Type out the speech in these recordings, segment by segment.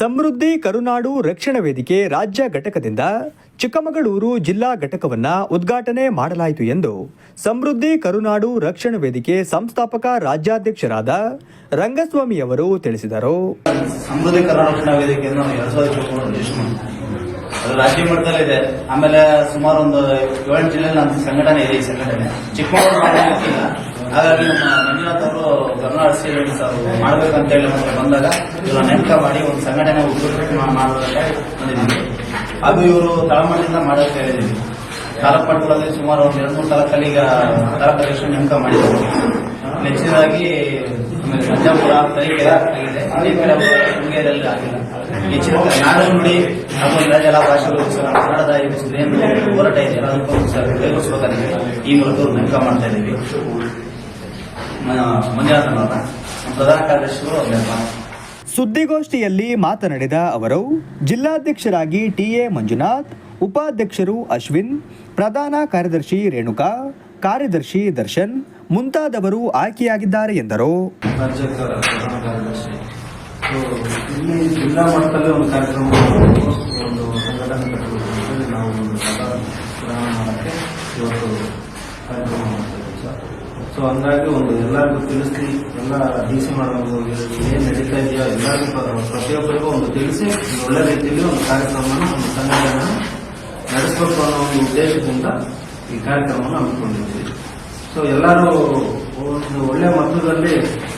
ಸಮೃದ್ಧಿ ಕರುನಾಡು ರಕ್ಷಣಾ ವೇದಿಕೆ ರಾಜ್ಯ ಘಟಕದಿಂದ ಚಿಕ್ಕಮಗಳೂರು ಜಿಲ್ಲಾ ಘಟಕವನ್ನ ಉದ್ಘಾಟನೆ ಮಾಡಲಾಯಿತು ಎಂದು ಸಮೃದ್ಧಿ ಕರುನಾಡು ರಕ್ಷಣಾ ವೇದಿಕೆ ಸಂಸ್ಥಾಪಕ ರಾಜ್ಯಾಧ್ಯಕ್ಷರಾದ ರಂಗಸ್ವಾಮಿ ಅವರು ತಿಳಿಸಿದರು. ಸಮೃದ್ಧಿ ರಕ್ಷಣಾ ವೇದಿಕೆಯನ್ನು ಅದು ರಾಜ್ಯ ಮಟ್ಟದಲ್ಲಿ ಇದೆ. ಆಮೇಲೆ ಸುಮಾರು ಒಂದು ಏಳು ಜಿಲ್ಲೆಯಲ್ಲಿ ಸಂಘಟನೆ ಇದೆ ಈ ಸಂಘಟನೆ. ಚಿಕ್ಕಮಗಳೂರು ಹಾಗಾಗಿ ನಮ್ಮ ಮಂಜುನಾಥ್ ಅವರು ಕರ್ನಾಟಕ ಸೇವೆ ಸರ್ ಮಾಡ್ಬೇಕಂತ ಹೇಳಿ ನಮಗೆ ಬಂದಾಗ ಇವರ ನೇಮಕ ಮಾಡಿ ಒಂದು ಸಂಘಟನೆ ಉದ್ಘಾಟನೆ ಮಾ- ಮಾಡೋದಕ್ಕೆ ಬಂದಿದ್ದೀವಿ. ಅದು ಇವರು ತಳಮಟ್ಟದಿಂದ ಮಾಡೋಕ್ಕೆ ಹೇಳಿದ್ದೀವಿ. ತಾಲೂಕು ಸುಮಾರು ಒಂದು ಎರಡು ಮೂರು ತಾಲೂಕಲ್ಲಿ ಈಗ ತಾಲೂಕು ಅಧ್ಯಕ್ಷ ನೇಮಕ ಮಾಡಿದ್ದಾರೆ. ಹೆಚ್ಚಿನದಾಗಿ ಸಂಜಾಪುರ, ತರೀಕೆರೆ ಆಗಿದೆ. ಕಡೆ ಶೃಂಗೇರಿಯಲ್ಲಿ ಆಗಿಲ್ಲ. ಹೆಚ್ಚಿನ ನಾಡು ನುಡಿ ಹಾಗೂ ಇತರ ಎಲ್ಲ ಭಾಷೆಗಳಿಗೋಸ್ಕರ ಕನ್ನಡದ ಏನು ಹೋರಾಟ ಇದೆ ಅದಕ್ಕೋಸ್ಕರ ಈ ಮೂಲಕ ನೇಮಕ ಮಾಡ್ತಾ ಇದ್ದೀವಿ. ಪ್ರಧಾನ ಕಾರ್ಯದರ್ಶಿಗಳು ಸುದ್ದಿಗೋಷ್ಠಿಯಲ್ಲಿ ಮಾತನಾಡಿದ ಅವರು ಜಿಲ್ಲಾಧ್ಯಕ್ಷರಾಗಿ ಟಿಎ ಮಂಜುನಾಥ್ ಉಪಾಧ್ಯಕ್ಷರು ಅಶ್ವಿನ್ ಪ್ರಧಾನ ಕಾರ್ಯದರ್ಶಿ ರೇಣುಕಾ ಕಾರ್ಯದರ್ಶಿ ದರ್ಶನ್ ಮುಂತಾದವರು ಆಯ್ಕೆಯಾಗಿದ್ದಾರೆ ಎಂದರು. ಕಾರ್ಯಕ್ರಮ ಸೊ ಹಂಗಾಗಿ ಒಂದು ಎಲ್ಲರಿಗೂ ತಿಳಿಸಿ, ಎಲ್ಲ ಡಿ ಸಿ ಮಾಡೋದು ಏನು ನಡೀತಾ ಇದೆಯೋ ಎಲ್ಲರಿಗೂ ಪ್ರತಿಯೊಬ್ಬರಿಗೂ ಒಂದು ತಿಳಿಸಿ ಒಳ್ಳೆ ರೀತಿಯಲ್ಲಿ ಒಂದು ಕಾರ್ಯಕ್ರಮವನ್ನು, ಒಂದು ಸಂಘಟನೆ ನಡೆಸಬೇಕು ಅನ್ನೋ ಒಂದು ಉದ್ದೇಶದಿಂದ ಈ ಕಾರ್ಯಕ್ರಮವನ್ನು ಹಮ್ಮಿಕೊಂಡಿದ್ದೀವಿ. ಸೊ ಎಲ್ಲರೂ ಒಂದು ಒಳ್ಳೆ ಮಟ್ಟದಲ್ಲಿ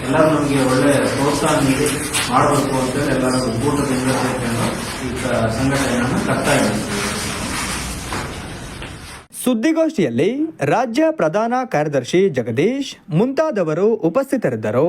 ಎಲ್ಲರೂ ನಮಗೆ ಒಳ್ಳೆ ಪ್ರೋತ್ಸಾಹ ನೀಡಿ ಮಾಡಬೇಕು ಅಂತೇಳಿ ಎಲ್ಲರೂ ಒಕ್ಕೂಟದಿಂದ ಈ ಸಂಘಟನೆಯನ್ನು ಕಟ್ತಾ ಇದ್ದೀವಿ. ಸುದ್ದಿಗೋಷ್ಠಿಯಲ್ಲಿ ರಾಜ್ಯ ಪ್ರಧಾನ ಕಾರ್ಯದರ್ಶಿ ಜಗದೀಶ್ ಮುಂತಾದವರು ಉಪಸ್ಥಿತರಿದ್ದರು.